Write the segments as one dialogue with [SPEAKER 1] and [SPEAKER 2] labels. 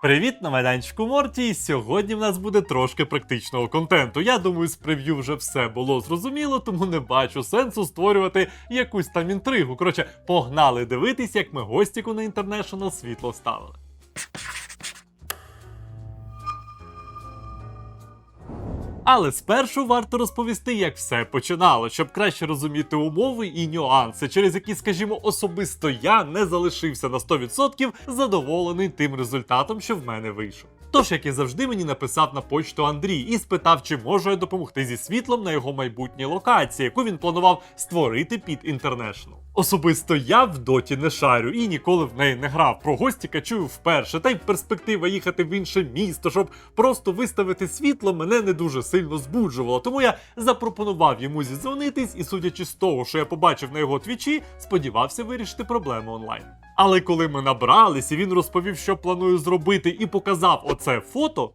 [SPEAKER 1] Привіт на майданчику Морті. І сьогодні в нас буде трошки практичного контенту. Я думаю, з прев'ю вже все було зрозуміло, тому не бачу сенсу створювати якусь там інтригу. Коротше, погнали дивитись, як ми гостіку на International світло ставили. Але спершу варто розповісти, як все починало, щоб краще розуміти умови і нюанси, через які, скажімо, особисто я не залишився на 100% задоволений тим результатом, що в мене вийшов. Тож, як і завжди, мені написав на почту Андрій і спитав, чи можу я допомогти зі світлом на його майбутній локації, яку він планував створити під International. Особисто я в доті не шарю і ніколи в неї не грав. Про гостіка чую вперше, та й перспектива їхати в інше місто, щоб просто виставити світло, мене не дуже сильно збуджувало. Тому я запропонував йому зідзвонитись, і судячи з того, що я побачив на його твічі, сподівався вирішити проблему онлайн. Але коли ми набрались, і він розповів, що планую зробити, і показав оце фото.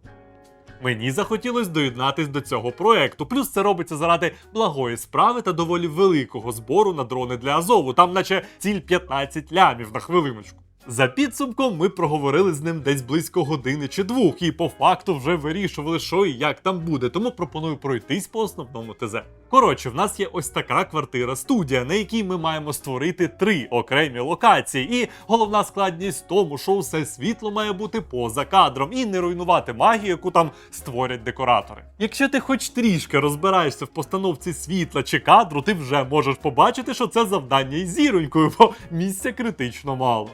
[SPEAKER 1] Мені захотілось доєднатись до цього проекту. Плюс це робиться заради благої справи та доволі великого збору на дрони для Азову. Там, наче ціль 15 лямів на хвилиночку. За підсумком, ми проговорили з ним десь близько години чи двох, і по факту вже вирішували, що і як там буде. Тому пропоную пройтись по основному ТЗ. Коротше, в нас є ось така квартира студія, на якій ми маємо створити три окремі локації. І головна складність в тому, що усе світло має бути поза кадром і не руйнувати магію, яку там створять декоратори. Якщо ти хоч трішки розбираєшся в постановці світла чи кадру, ти вже можеш побачити, що це завдання із зіронькою, бо місця критично мало.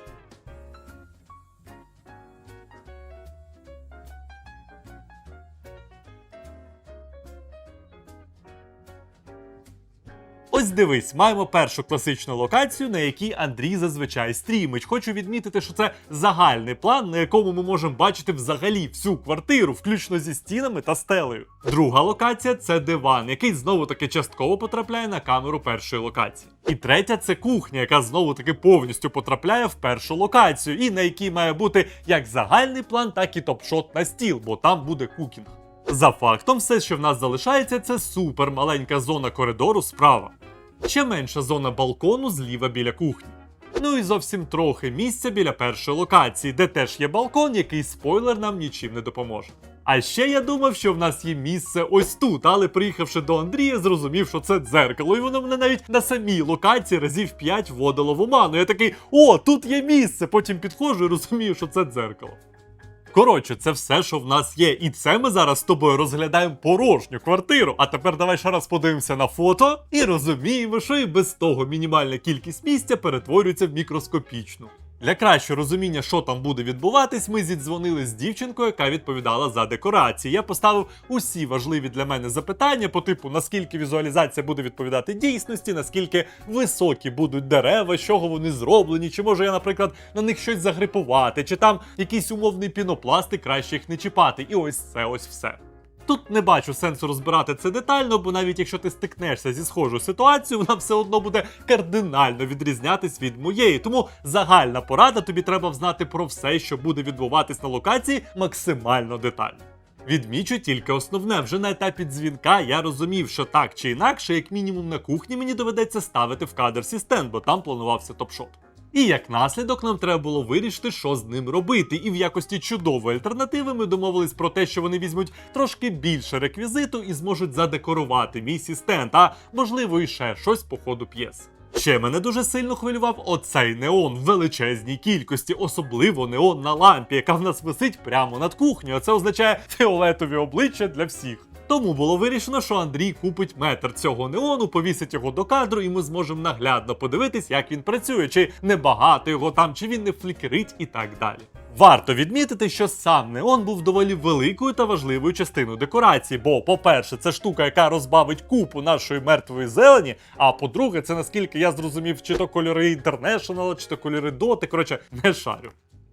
[SPEAKER 1] Ось дивись, маємо першу класичну локацію, на якій Андрій зазвичай стрімить. Хочу відмітити, що це загальний план, на якому ми можемо бачити взагалі всю квартиру, включно зі стінами та стелею. Друга локація це диван, який знову таки частково потрапляє на камеру першої локації. І третя це кухня, яка знову таки повністю потрапляє в першу локацію, і на якій має бути як загальний план, так і топшот на стіл, бо там буде кукінг. За фактом, все, що в нас залишається, це супер маленька зона коридору справа. Ще менша зона балкону зліва біля кухні. Ну і зовсім трохи місця біля першої локації, де теж є балкон, який спойлер нам нічим не допоможе. А ще я думав, що в нас є місце ось тут, але приїхавши до Андрія, зрозумів, що це дзеркало, і воно мене навіть на самій локації разів 5 вводило в оману. Я такий, о, тут є місце! Потім підходжу і розумію, що це дзеркало. Коротше, це все, що в нас є. І це ми зараз з тобою розглядаємо порожню квартиру. А тепер давай ще раз подивимося на фото і розуміємо, що і без того мінімальна кількість місця перетворюється в мікроскопічну. Для кращого розуміння, що там буде відбуватись, ми зідзвонили з дівчинкою, яка відповідала за декорації. Я поставив усі важливі для мене запитання по типу, наскільки візуалізація буде відповідати дійсності, наскільки високі будуть дерева, з чого вони зроблені, чи можу я, наприклад, на них щось загрипувати, чи там якийсь умовний пінопласт і краще їх не чіпати. І ось це ось все. Тут не бачу сенсу розбирати це детально, бо навіть якщо ти стикнешся зі схожою ситуацією, вона все одно буде кардинально відрізнятись від моєї. Тому загальна порада тобі треба знати про все, що буде відбуватись на локації, максимально детально. Відмічу тільки основне, вже на етапі дзвінка я розумів, що так чи інакше, як мінімум на кухні мені доведеться ставити в кадр стенд, бо там планувався топшот. І як наслідок нам треба було вирішити, що з ним робити. І в якості чудової альтернативи ми домовились про те, що вони візьмуть трошки більше реквізиту і зможуть задекорувати мій стенд, а можливо і ще щось по ходу п'єс. Ще мене дуже сильно хвилював оцей неон в величезній кількості, особливо неон на лампі, яка в нас висить прямо над кухнею. Це означає фіолетові обличчя для всіх. Тому було вирішено, що Андрій купить метр цього неону, повісить його до кадру, і ми зможемо наглядно подивитись, як він працює, чи небагато його там, чи він не флікерить і так далі. Варто відмітити, що сам неон був доволі великою та важливою частиною декорації, бо, по-перше, це штука, яка розбавить купу нашої мертвої зелені. А по-друге, це наскільки я зрозумів, чи то кольори International, чи то кольори Доти, коротше, не шарю.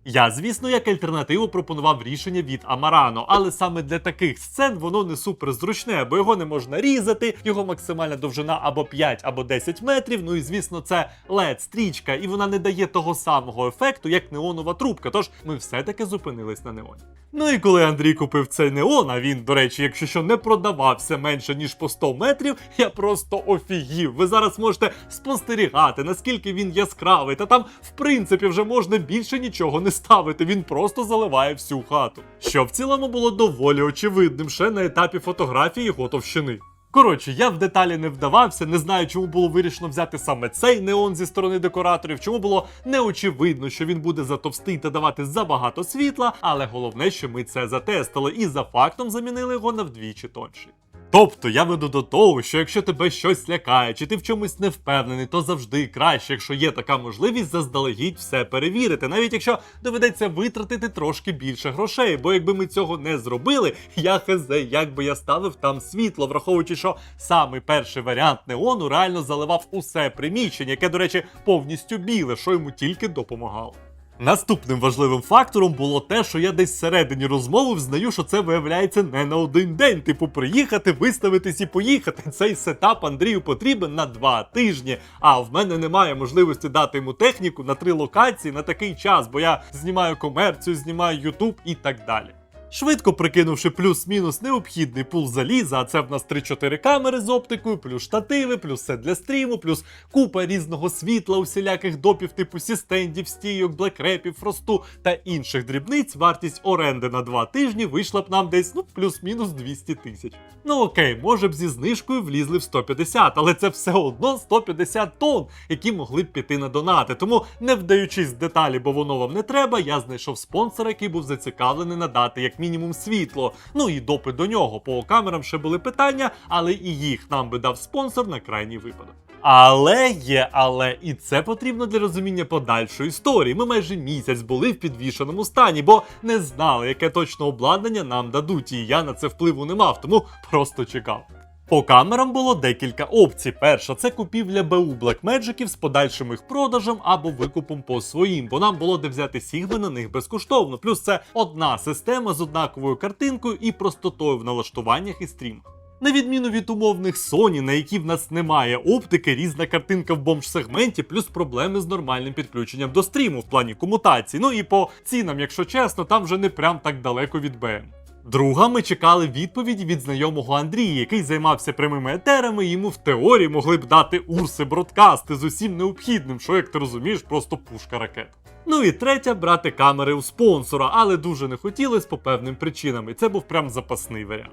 [SPEAKER 1] Я, звісно, як альтернативу пропонував рішення від Амарано, але саме для таких сцен воно не супер зручне, бо його не можна різати, його максимальна довжина або 5, або 10 метрів. Ну і звісно, це led стрічка, і вона не дає того самого ефекту, як неонова трубка. Тож ми все-таки зупинились на неоні. Ну і коли Андрій купив цей неон, а він, до речі, якщо що не продавався менше ніж по 100 метрів, я просто офігів. Ви зараз можете спостерігати, наскільки він яскравий, та там, в принципі, вже можна більше нічого не ставити, він просто заливає всю хату. Що в цілому було доволі очевидним ще на етапі фотографії його товщини. Коротше, я в деталі не вдавався, не знаю, чому було вирішено взяти саме цей неон зі сторони декораторів, чому було неочевидно, що він буде затовстий та давати забагато світла, але головне, що ми це затестили і за фактом замінили його на вдвічі тонший. Тобто я веду до того, що якщо тебе щось лякає, чи ти в чомусь не впевнений, то завжди краще, якщо є така можливість, заздалегідь все перевірити, навіть якщо доведеться витратити трошки більше грошей. Бо якби ми цього не зробили, я хезе, як би я ставив там світло, враховуючи, що самий перший варіант неону реально заливав усе приміщення, яке, до речі, повністю біле, що йому тільки допомагало. Наступним важливим фактором було те, що я десь всередині розмови взнаю, що це виявляється не на один день. Типу, приїхати, виставитись і поїхати. Цей сетап Андрію потрібен на два тижні. А в мене немає можливості дати йому техніку на три локації на такий час, бо я знімаю комерцію, знімаю Ютуб і так далі. Швидко прикинувши плюс-мінус необхідний пул заліза, а це в нас 3-4 камери з оптикою, плюс штативи, плюс все для стріму, плюс купа різного світла, усіляких допів типу сістендів, стійок, блекрепів, фросту та інших дрібниць, вартість оренди на 2 тижні вийшла б нам десь ну плюс-мінус 200 тисяч. Ну окей, може б зі знижкою влізли в 150, але це все одно 150 тонн, які могли б піти на донати. Тому, не вдаючись в деталі, бо воно вам не треба, я знайшов спонсора, який був зацікавлений надати як мінімум світло. Ну і допи до нього. По камерам ще були питання, але і їх нам би дав спонсор на крайній випадок. Але є, але і це потрібно для розуміння подальшої історії. Ми майже місяць були в підвішеному стані, бо не знали, яке точно обладнання нам дадуть, і я на це впливу не мав, тому просто чекав. По камерам було декілька опцій. Перша це купівля БУ Blackmagicів з подальшим їх продажем або викупом по своїм, бо нам було де взяти сігми на них безкоштовно. Плюс це одна система з однаковою картинкою і простотою в налаштуваннях і стрімах. На відміну від умовних Sony, на які в нас немає оптики, різна картинка в бомж-сегменті, плюс проблеми з нормальним підключенням до стріму в плані комутації. Ну і по цінам, якщо чесно, там вже не прям так далеко від БМ. Друга, ми чекали відповіді від знайомого Андрія, який займався прямими етерами, і йому в теорії могли б дати урси бродкасти з усім необхідним, що, як ти розумієш, просто пушка ракет. Ну і третя брати камери у спонсора, але дуже не хотілося по певним причинам, і це був прям запасний варіант.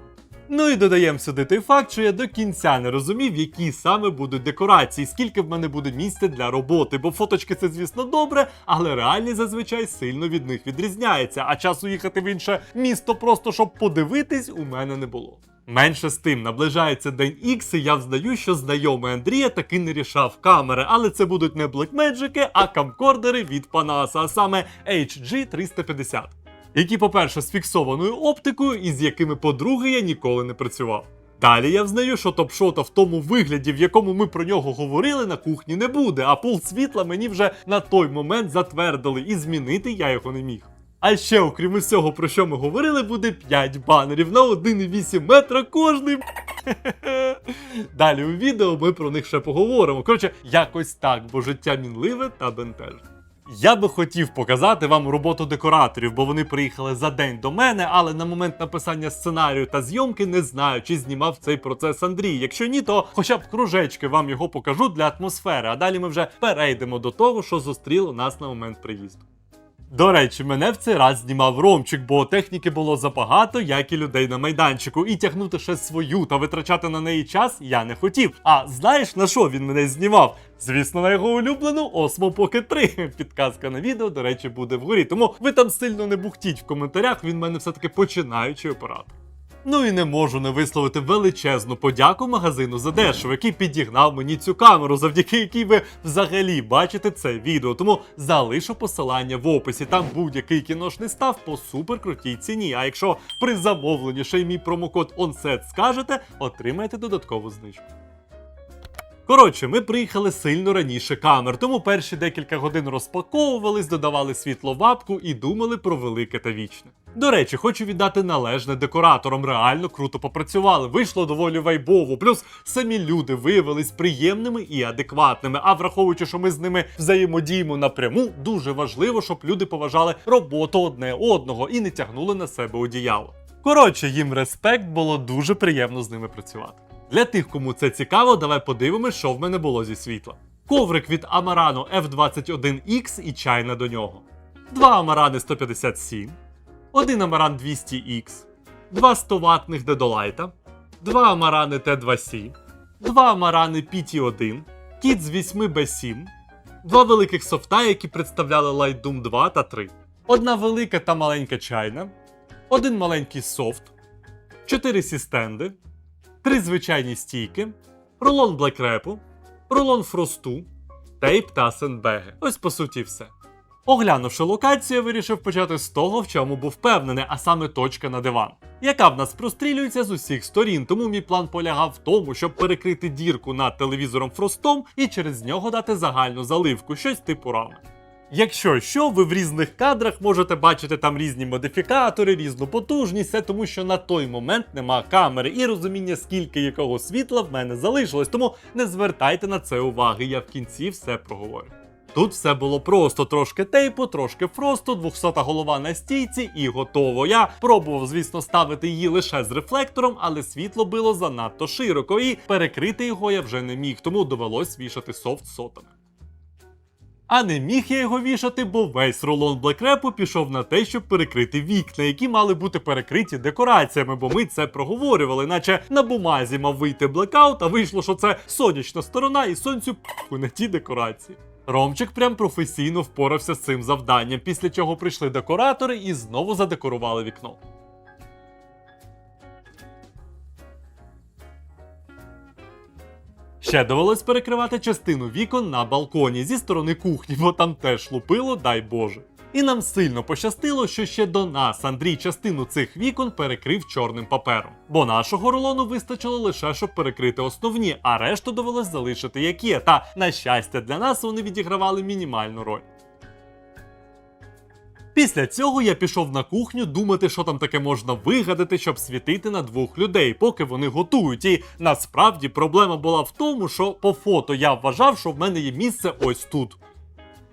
[SPEAKER 1] Ну і додаємо сюди той факт, що я до кінця не розумів, які саме будуть декорації, скільки в мене буде місця для роботи, бо фоточки це, звісно, добре, але реальність зазвичай сильно від них відрізняється, а часу їхати в інше місто просто щоб подивитись, у мене не було. Менше з тим, наближається день Ікс, і я взнаю, що знайомий Андрія таки не рішав камери, але це будуть не Blackmagic, а камкордери від Panasa, а саме HG350 які, по-перше, з фіксованою оптикою, і з якими, по-друге, я ніколи не працював. Далі я взнаю, що топшота в тому вигляді, в якому ми про нього говорили, на кухні не буде, а пул світла мені вже на той момент затвердили, і змінити я його не міг. А ще, окрім усього, про що ми говорили, буде 5 банерів на 1,8 метра кожний. Далі у відео ми про них ще поговоримо. Коротше, якось так, бо життя мінливе та бентежне. Я би хотів показати вам роботу декораторів, бо вони приїхали за день до мене, але на момент написання сценарію та зйомки не знаю, чи знімав цей процес Андрій. Якщо ні, то хоча б кружечки вам його покажу для атмосфери. А далі ми вже перейдемо до того, що зустріло нас на момент приїзду. До речі, мене в цей раз знімав Ромчик, бо техніки було забагато, як і людей на майданчику, і тягнути ще свою та витрачати на неї час я не хотів. А знаєш на що він мене знімав? Звісно, на його улюблену Osmo Pocket 3. Підказка на відео, до речі, буде вгорі. Тому ви там сильно не бухтіть в коментарях, він в мене все-таки починаючий оператор. Ну і не можу не висловити величезну подяку магазину за дешево, який підігнав мені цю камеру, завдяки якій ви взагалі бачите це відео. Тому залишу посилання в описі. Там будь-який кіношний став по суперкрутій ціні. А якщо при замовленні ще й мій промокод ONSET скажете, отримаєте додаткову знижку. Коротше, ми приїхали сильно раніше камер, тому перші декілька годин розпаковувались, додавали світло в апку і думали про велике та вічне. До речі, хочу віддати належне декораторам, реально круто попрацювали. Вийшло доволі вайбово. Плюс самі люди виявились приємними і адекватними. А враховуючи, що ми з ними взаємодіємо напряму, дуже важливо, щоб люди поважали роботу одне одного і не тягнули на себе одіяло. Коротше, їм респект було дуже приємно з ними працювати. Для тих, кому це цікаво, давай подивимось, що в мене було зі світла. Коврик від Amarano F21X і чайна до нього. два Амарани 157, один Амаран 200X, два 100 ватних Дедолайта, два Амарани Т2C, два Амарани PT1, кіт з 8B7, два великих софта, які представляли Light Doom 2 та 3, одна велика та маленька чайна, один маленький софт, чотири сістенди, три звичайні стійки, рулон блекрепу, рулон фросту, тейп та сендбеги. Ось по суті все. Оглянувши локацію, вирішив почати з того, в чому був впевнений, а саме точка на диван, яка в нас прострілюється з усіх сторін. Тому мій план полягав в тому, щоб перекрити дірку над телевізором фростом і через нього дати загальну заливку, щось типу рами. Якщо що, ви в різних кадрах можете бачити там різні модифікатори, різну потужність, це тому що на той момент нема камери і розуміння, скільки якого світла в мене залишилось, тому не звертайте на це уваги, я в кінці все проговорю. Тут все було просто трошки тейпу, трошки фросту, 200 голова на стійці і готово. Я пробував, звісно, ставити її лише з рефлектором, але світло було занадто широко, і перекрити його я вже не міг, тому довелось вішати софт сотами. А не міг я його вішати, бо весь рулон блекрепу пішов на те, щоб перекрити вікна, які мали бути перекриті декораціями, бо ми це проговорювали, наче на бумазі мав вийти блекаут, а вийшло, що це сонячна сторона і сонцю пху на ті декорації. Ромчик прям професійно впорався з цим завданням, після чого прийшли декоратори і знову задекорували вікно. Ще довелось перекривати частину вікон на балконі зі сторони кухні, бо там теж лупило, дай Боже. І нам сильно пощастило, що ще до нас Андрій частину цих вікон перекрив чорним папером. Бо нашого рулону вистачило лише, щоб перекрити основні, а решту довелось залишити як є. Та на щастя для нас вони відігравали мінімальну роль. Після цього я пішов на кухню думати, що там таке можна вигадати, щоб світити на двох людей, поки вони готують. І насправді проблема була в тому, що по фото я вважав, що в мене є місце ось тут.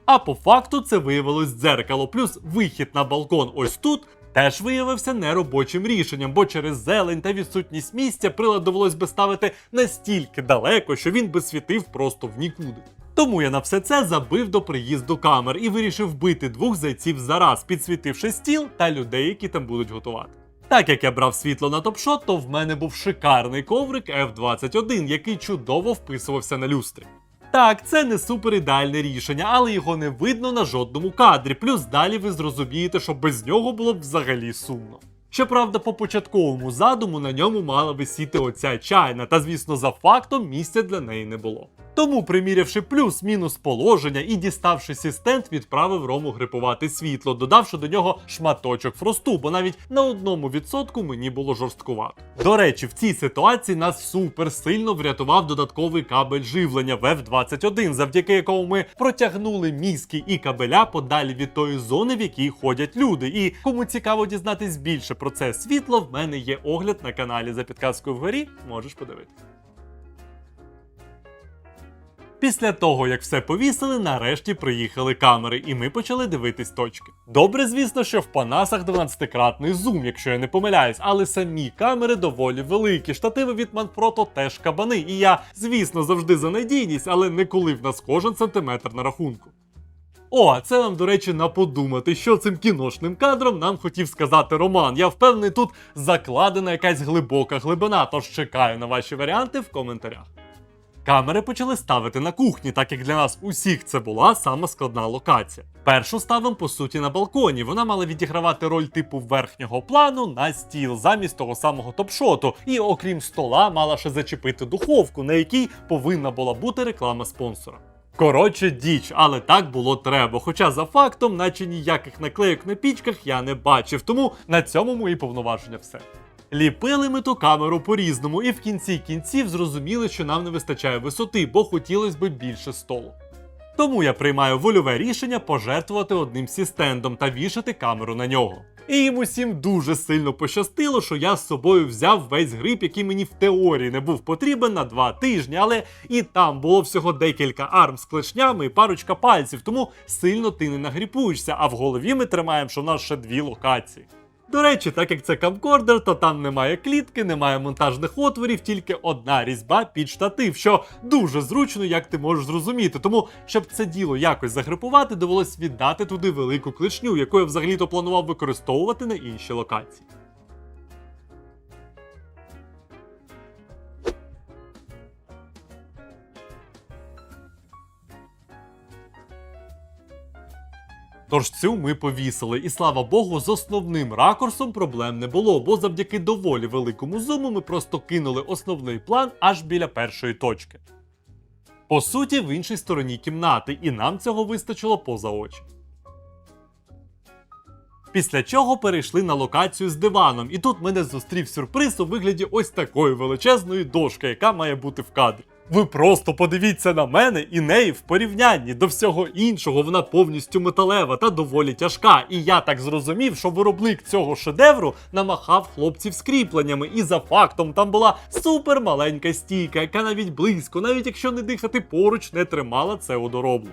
[SPEAKER 1] А по факту це виявилось дзеркало, плюс вихід на балкон ось тут. Теж виявився неробочим рішенням, бо через зелень та відсутність місця прилад довелось би ставити настільки далеко, що він би світив просто в нікуди. Тому я на все це забив до приїзду камер і вирішив вбити двох зайців зараз, підсвітивши стіл та людей, які там будуть готувати. Так як я брав світло на топшот, то в мене був шикарний коврик F21, який чудово вписувався на люстрі. Так, це не супер ідеальне рішення, але його не видно на жодному кадрі. Плюс далі ви зрозумієте, що без нього було б взагалі сумно. Щоправда, по початковому задуму на ньому мала висіти оця чайна, та звісно, за фактом місця для неї не було. Тому, примірявши плюс-мінус положення і діставши сістенд, відправив Рому грипувати світло, додавши до нього шматочок фросту, бо навіть на одному відсотку мені було жорсткувато. До речі, в цій ситуації нас супер сильно врятував додатковий кабель живлення в F21, завдяки якому ми протягнули мізки і кабеля подалі від тої зони, в якій ходять люди. І кому цікаво дізнатись більше про це світло, в мене є огляд на каналі за підказкою вгорі. Можеш подивитися. Після того, як все повісили, нарешті приїхали камери, і ми почали дивитись точки. Добре, звісно, що в панасах 12-кратний зум, якщо я не помиляюсь, але самі камери доволі великі. Штативи від Manfrotto теж кабани. І я, звісно, завжди за надійність, але не коли в нас кожен сантиметр на рахунку. О, це вам, до речі, на подумати, що цим кіношним кадром нам хотів сказати Роман. Я впевнений, тут закладена якась глибока глибина, тож чекаю на ваші варіанти в коментарях. Камери почали ставити на кухні, так як для нас усіх це була сама складна локація. Першу ставимо по суті на балконі. Вона мала відігравати роль типу верхнього плану на стіл замість того самого топшоту. І окрім стола, мала ще зачепити духовку, на якій повинна була бути реклама спонсора. Коротше, діч, але так було треба. Хоча за фактом, наче ніяких наклейок на пічках я не бачив, тому на цьому мої повноваження все. Ліпили ми ту камеру по-різному, і в кінці кінців зрозуміли, що нам не вистачає висоти, бо хотілося б більше столу. Тому я приймаю вольове рішення пожертвувати одним сістендом та вішати камеру на нього. І їм усім дуже сильно пощастило, що я з собою взяв весь гриб, який мені в теорії не був потрібен на два тижні, але і там було всього декілька арм з клешнями і парочка пальців, тому сильно ти не нагріпуєшся, а в голові ми тримаємо, що в нас ще дві локації. До речі, так як це камкордер, то там немає клітки, немає монтажних отворів, тільки одна різьба під штатив, що дуже зручно, як ти можеш зрозуміти. Тому, щоб це діло якось загрипувати, довелось віддати туди велику кличню, яку я взагалі-то планував використовувати на інші локації. Тож цю ми повісили, і слава Богу, з основним ракурсом проблем не було, бо завдяки доволі великому зуму ми просто кинули основний план аж біля першої точки. По суті, в іншій стороні кімнати, і нам цього вистачило поза очі. Після чого перейшли на локацію з диваном, і тут мене зустрів сюрприз у вигляді ось такої величезної дошки, яка має бути в кадрі. Ви просто подивіться на мене і неї в порівнянні до всього іншого. Вона повністю металева та доволі тяжка. І я так зрозумів, що виробник цього шедевру намахав хлопців скріпленнями, і за фактом там була супер маленька стійка, яка навіть близько, навіть якщо не дихати поруч, не тримала це одоробло.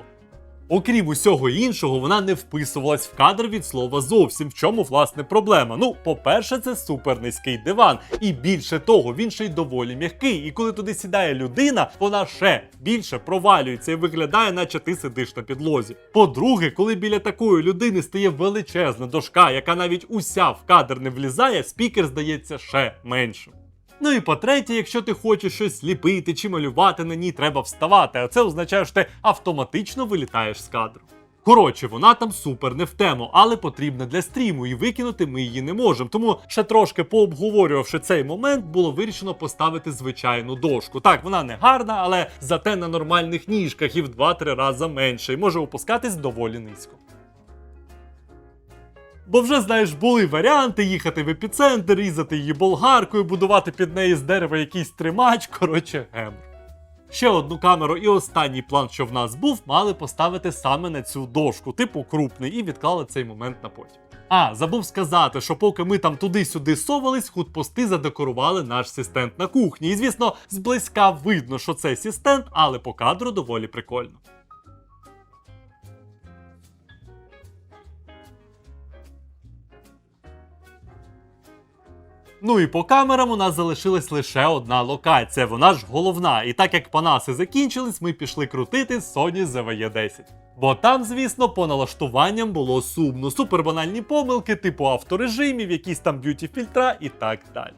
[SPEAKER 1] Окрім усього іншого, вона не вписувалась в кадр від слова зовсім. В чому власне проблема? Ну, по-перше, це супер низький диван, і більше того, він ще й доволі м'який. І коли туди сідає людина, вона ще більше провалюється і виглядає, наче ти сидиш на підлозі. По-друге, коли біля такої людини стає величезна дошка, яка навіть уся в кадр не влізає, спікер здається ще меншим. Ну і по-третє, якщо ти хочеш щось ліпити чи малювати на ній, треба вставати, а це означає, що ти автоматично вилітаєш з кадру. Коротше, вона там супер не в тему, але потрібна для стріму, і викинути ми її не можемо. Тому ще трошки пообговорювавши цей момент, було вирішено поставити звичайну дошку. Так, вона не гарна, але зате на нормальних ніжках і в 2-3 рази менше, і може опускатись доволі низько. Бо вже знаєш, були варіанти їхати в епіцентр, різати її болгаркою, будувати під неї з дерева якийсь тримач. Коротше, гемор. Ще одну камеру і останній план, що в нас був, мали поставити саме на цю дошку, типу крупний, і відклали цей момент на потім. А, забув сказати, що поки ми там туди-сюди совались, худпости задекорували наш асистент на кухні. І звісно, зблизька видно, що це асистент, але по кадру доволі прикольно. Ну і по камерам у нас залишилась лише одна локація, вона ж головна. І так як панаси закінчились, ми пішли крутити Sony ZVE 10. Бо там, звісно, по налаштуванням було сумно, супербанальні помилки, типу авторежимів, якісь там б'юті фільтра і так далі.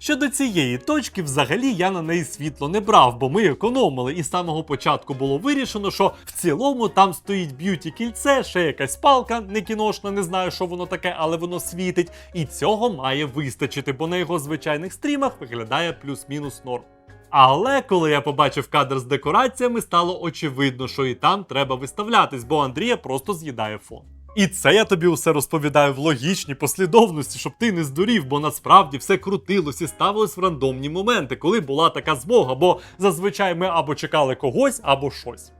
[SPEAKER 1] Щодо цієї точки, взагалі я на неї світло не брав, бо ми економили, і з самого початку було вирішено, що в цілому там стоїть б'юті кільце, ще якась палка, не кіношна, не знаю, що воно таке, але воно світить. І цього має вистачити, бо на його звичайних стрімах виглядає плюс-мінус норм. Але коли я побачив кадр з декораціями, стало очевидно, що і там треба виставлятись, бо Андрія просто з'їдає фон. І це я тобі усе розповідаю в логічній послідовності, щоб ти не здурів, бо насправді все крутилось і ставилось в рандомні моменти, коли була така змога, бо зазвичай ми або чекали когось, або щось.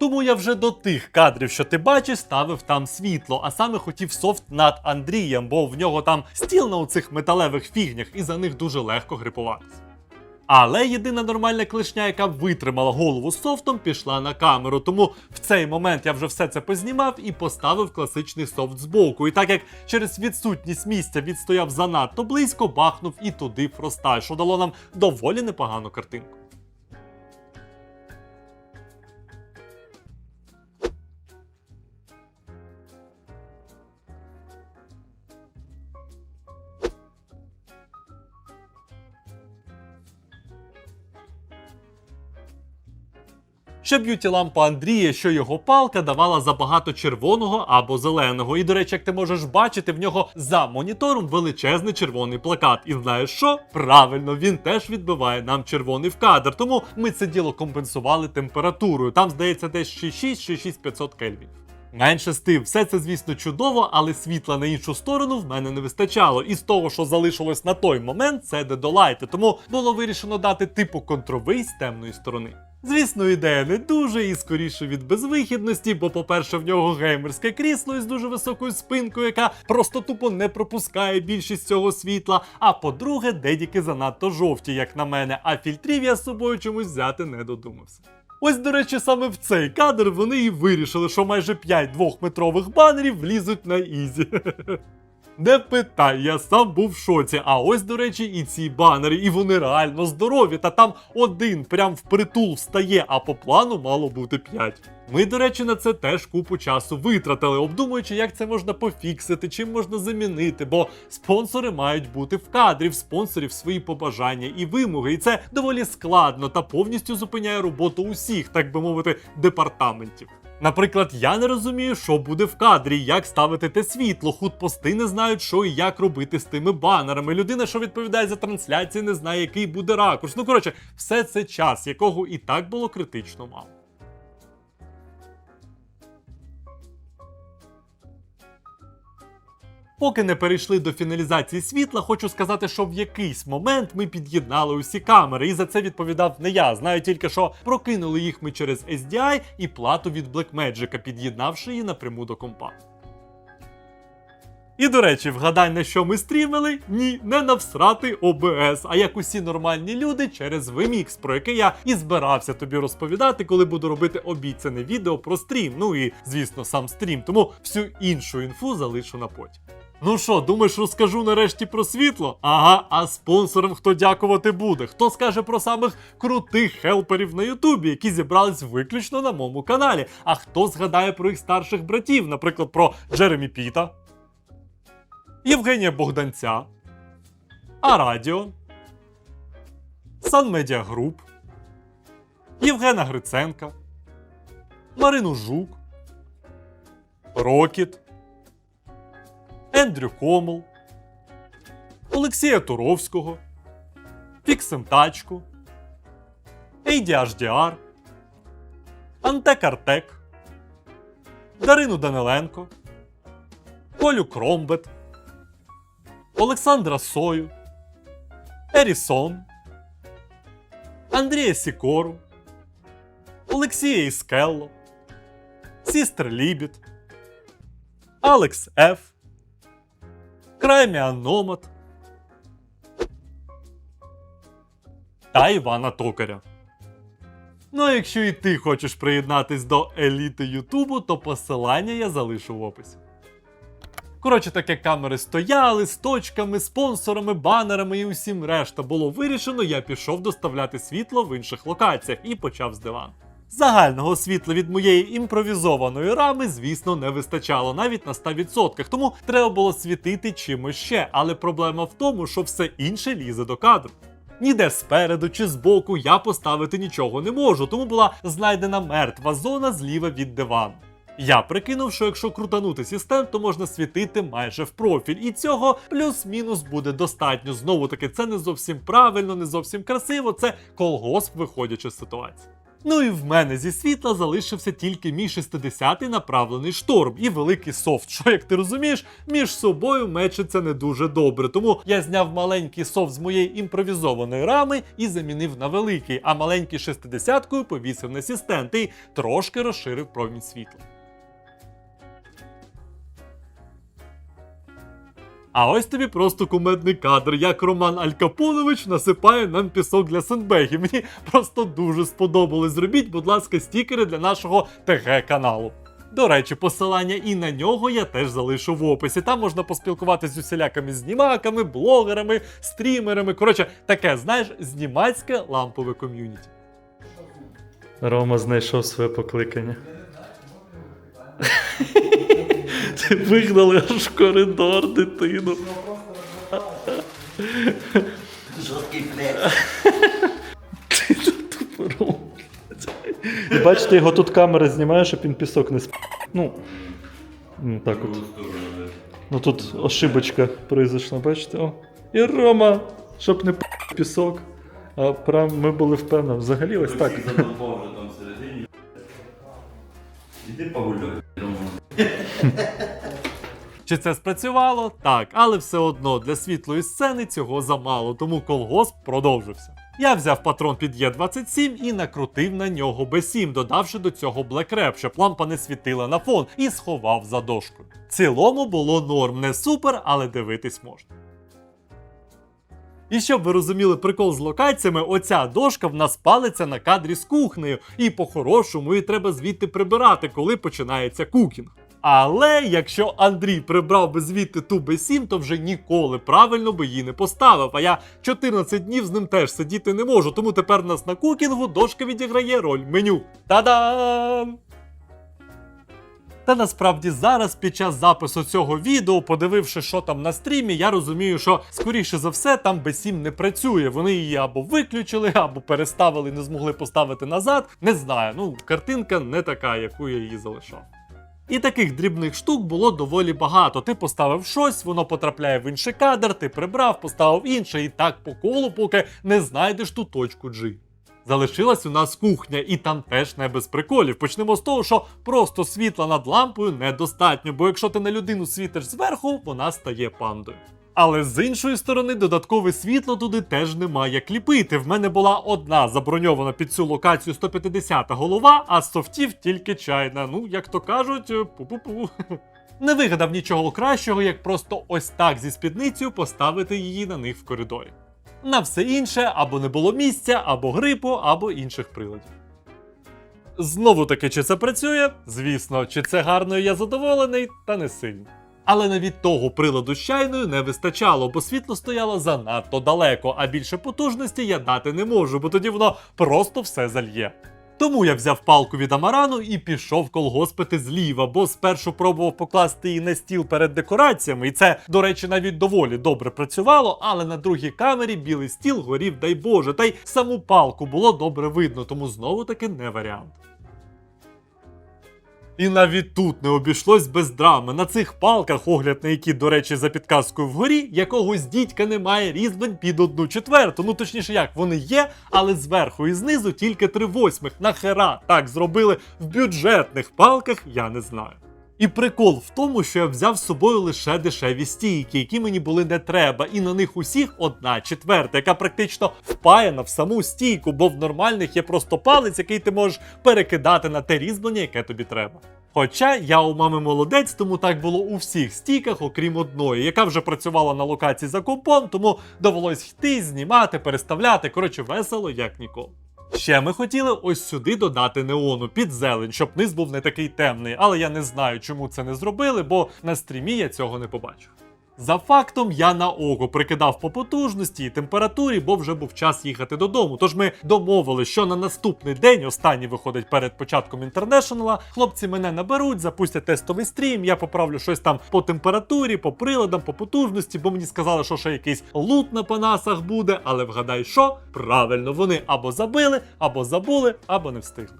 [SPEAKER 1] Тому я вже до тих кадрів, що ти бачиш, ставив там світло, а саме хотів софт над Андрієм, бо в нього там стіл на оцих металевих фігнях, і за них дуже легко грипуватися. Але єдина нормальна клишня, яка витримала голову софтом, пішла на камеру. Тому в цей момент я вже все це познімав і поставив класичний софт збоку. І так як через відсутність місця відстояв занадто близько, бахнув і туди фросталь, що дало нам доволі непогану картинку. Що б'юті лампа Андрія, що його палка давала забагато червоного або зеленого. І, до речі, як ти можеш бачити, в нього за монітором величезний червоний плакат. І знаєш що? Правильно, він теж відбиває нам червоний в кадр. Тому ми це діло компенсували температурою. Там, здається, десь 66-6500 кельвінів. Менше з тим, все це, звісно, чудово, але світла на іншу сторону в мене не вистачало. І з того, що залишилось на той момент, це дедолайти. Тому було вирішено дати типу контровий з темної сторони. Звісно, ідея не дуже і скоріше від безвихідності, бо, по-перше, в нього геймерське крісло із дуже високою спинкою, яка просто тупо не пропускає більшість цього світла. А по-друге, дедіки занадто жовті, як на мене, а фільтрів я з собою чомусь взяти не додумався. Ось, до речі, саме в цей кадр вони і вирішили, що майже 5 двохметрових банерів влізуть на ізі. Не питай, я сам був в шоці. А ось, до речі, і ці банери, і вони реально здорові. Та там один прям впритул встає, а по плану мало бути 5. Ми, до речі, на це теж купу часу витратили, обдумуючи, як це можна пофіксити, чим можна замінити, бо спонсори мають бути в кадрі, в спонсорів свої побажання і вимоги. І це доволі складно та повністю зупиняє роботу усіх, так би мовити, департаментів. Наприклад, я не розумію, що буде в кадрі, як ставити те світло. Худпости не знають, що і як робити з тими банерами. Людина, що відповідає за трансляції, не знає, який буде ракурс. Ну коротше, все це час, якого і так було критично мало. Поки не перейшли до фіналізації світла, хочу сказати, що в якийсь момент ми під'єднали усі камери, і за це відповідав не я. Знаю тільки, що прокинули їх ми через SDI і плату від Blackmagic, під'єднавши її напряму до компа. І до речі, вгадай, на що ми стрімили? Ні, не на всрати ОБС, а як усі нормальні люди через VMix, про який я і збирався тобі розповідати, коли буду робити обіцяне відео про стрім. Ну і звісно, сам стрім. Тому всю іншу інфу залишу на потім. Ну що, думаєш, розкажу нарешті про світло? Ага, а спонсорам хто дякувати буде? Хто скаже про самих крутих хелперів на Ютубі, які зібрались виключно на моєму каналі? А хто згадає про їх старших братів, наприклад, про Джеремі Піта, Євгенія Богданця, Арадіо, Сан Медіа Груп, Євгена Гриценка, Марину Жук, Рокіт. Ендрю Комл, Олексія Туровського, Фіксем Тачку, Ейді Антек Артек, Дарину Даниленко, Колю Кромбет, Олександра Сою, Ерісон, Андрія Сікору, Олексія Іскелло, Сістер Лібіт, Алекс Ф. Креміан Номад та Івана Токаря. Ну а якщо і ти хочеш приєднатись до еліти Ютубу, то посилання я залишу в описі. Коротше, таке камери стояли з точками, спонсорами, банерами і усім решта було вирішено, я пішов доставляти світло в інших локаціях і почав з дивану. Загального світла від моєї імпровізованої рами, звісно, не вистачало навіть на 100%, тому треба було світити чимось ще. Але проблема в тому, що все інше лізе до кадру. Ніде спереду чи збоку я поставити нічого не можу, тому була знайдена мертва зона зліва від дивану. Я прикинув, що якщо крутанути систем, то можна світити майже в профіль, і цього плюс-мінус буде достатньо. Знову таки, це не зовсім правильно, не зовсім красиво, це колгосп, виходячи з ситуації. Ну і в мене зі світла залишився тільки мій 60-й направлений шторм і великий софт, що, як ти розумієш, між собою мечиться не дуже добре. Тому я зняв маленький софт з моєї імпровізованої рами і замінив на великий, а маленький 60-кою повісив на асистент і трошки розширив промінь світла. А ось тобі просто кумедний кадр, як Роман Алькапонович насипає нам пісок для сендбегів. Мені просто дуже сподобалось. Зробіть, будь ласка, стікери для нашого ТГ каналу. До речі, посилання і на нього я теж залишу в описі. Там можна поспілкуватися з усілякими знімаками, блогерами, стрімерами. Коротше, таке, знаєш, знімацьке лампове ком'юніті.
[SPEAKER 2] Рома знайшов своє покликання. Вигнали аж в коридор дитину.
[SPEAKER 3] Жорсткий флекс.
[SPEAKER 2] Ти тут тупо Рома. І бачите, його тут камера знімає, щоб він пісок не сп... Ну. Ну так от. Ну тут ошибочка произошла, бачите? О. І Рома, щоб не п... пісок. А прям ми були впевнені. Взагалі ось так.
[SPEAKER 3] Іди погуляй.
[SPEAKER 1] Чи це спрацювало? Так, але все одно для світлої сцени цього замало, тому колгосп продовжився. Я взяв патрон під Е27 і накрутив на нього Б7, додавши до цього Rap, щоб лампа не світила на фон, і сховав за дошкою. В цілому було норм, не супер, але дивитись можна. І щоб ви розуміли прикол з локаціями, оця дошка в нас палиться на кадрі з кухнею, і по-хорошому її треба звідти прибирати, коли починається кукінг. Але якщо Андрій прибрав би звідти ту B7, то вже ніколи правильно би її не поставив. А я 14 днів з ним теж сидіти не можу, тому тепер в нас на кукінгу дошка відіграє роль меню. Та-дам! Та насправді зараз, під час запису цього відео, подививши, що там на стрімі, я розумію, що скоріше за все там B7 не працює. Вони її або виключили, або переставили, не змогли поставити назад. Не знаю. Ну, картинка не така, яку я її залишав. І таких дрібних штук було доволі багато. Ти поставив щось, воно потрапляє в інший кадр, ти прибрав, поставив інше, і так по колу, поки не знайдеш ту точку G. Залишилась у нас кухня, і там теж не без приколів. Почнемо з того, що просто світла над лампою недостатньо, бо якщо ти на людину світиш зверху, вона стає пандою. Але з іншої сторони, додаткове світло туди теж немає як ліпити. В мене була одна заброньована під цю локацію 150 голова, а з софтів тільки чайна. Ну, як то кажуть, е, пу-пу-пу. Не вигадав нічого кращого, як просто ось так зі спідницею поставити її на них в коридорі. На все інше або не було місця, або грипу, або інших приладів. Знову таки, чи це працює? Звісно, чи це гарно і я задоволений, та не сильно. Але навіть того приладу з не вистачало, бо світло стояло занадто далеко, а більше потужності я дати не можу, бо тоді воно просто все зальє. Тому я взяв палку від Амарану і пішов колгоспити зліва, бо спершу пробував покласти її на стіл перед декораціями, і це, до речі, навіть доволі добре працювало, але на другій камері білий стіл горів, дай Боже, та й саму палку було добре видно, тому знову таки не варіант. І навіть тут не обійшлось без драми. На цих палках, огляд на які, до речі, за підказкою вгорі, якогось дідька немає різьбень під одну четверту. Ну точніше, як вони є, але зверху і знизу тільки три восьмих. Нахера так зробили в бюджетних палках, я не знаю. І прикол в тому, що я взяв з собою лише дешеві стійки, які мені були не треба, і на них усіх одна четверта, яка практично впаяна в саму стійку, бо в нормальних є просто палець, який ти можеш перекидати на те різьблення, яке тобі треба. Хоча я у мами молодець, тому так було у всіх стійках, окрім одної, яка вже працювала на локації за компом, тому довелось йти, знімати, переставляти. Коротше, весело, як ніколи. Ще ми хотіли ось сюди додати неону під зелень, щоб низ був не такий темний, але я не знаю, чому це не зробили, бо на стрімі я цього не побачив. За фактом, я на око прикидав по потужності і температурі, бо вже був час їхати додому. Тож ми домовили, що на наступний день, останній виходить перед початком інтернешнала, хлопці мене наберуть, запустять тестовий стрім. Я поправлю щось там по температурі, по приладам, по потужності, бо мені сказали, що ще якийсь лут на панасах буде. Але вгадай, що правильно, вони або забили, або забули, або не встигли.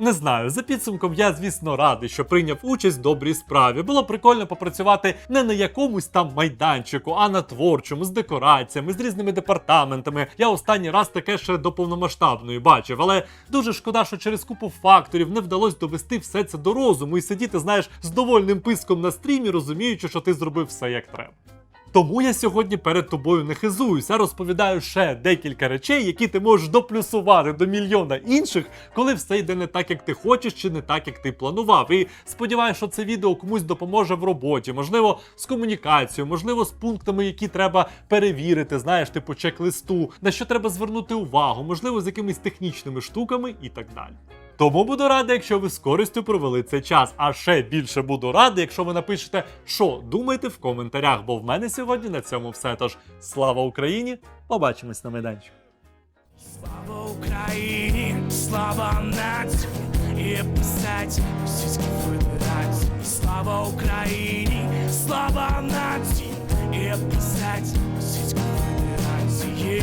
[SPEAKER 1] Не знаю, за підсумком я, звісно, радий, що прийняв участь в добрій справі. Було прикольно попрацювати не на якомусь там майданчику, а на творчому, з декораціями, з різними департаментами. Я останній раз таке ще до повномасштабної бачив, але дуже шкода, що через купу факторів не вдалося довести все це до розуму і сидіти, знаєш, з довольним писком на стрімі, розуміючи, що ти зробив все як треба. Тому я сьогодні перед тобою не хизуюся, розповідаю ще декілька речей, які ти можеш доплюсувати до мільйона інших, коли все йде не так, як ти хочеш, чи не так, як ти планував. І сподіваюся, що це відео комусь допоможе в роботі, можливо, з комунікацією, можливо, з пунктами, які треба перевірити, знаєш, типу чек-листу, на що треба звернути увагу, можливо, з якимись технічними штуками і так далі. Тому буду радий, якщо ви з користю провели цей час. А ще більше буду радий, якщо ви напишете, що думаєте в коментарях, бо в мене сьогодні на цьому все. Тож слава Україні! Побачимось на майданчику.
[SPEAKER 4] Слава Україні, слава нації, і писать Російській Федерації. Слава Україні, слава нації, і писать Російській Федерації.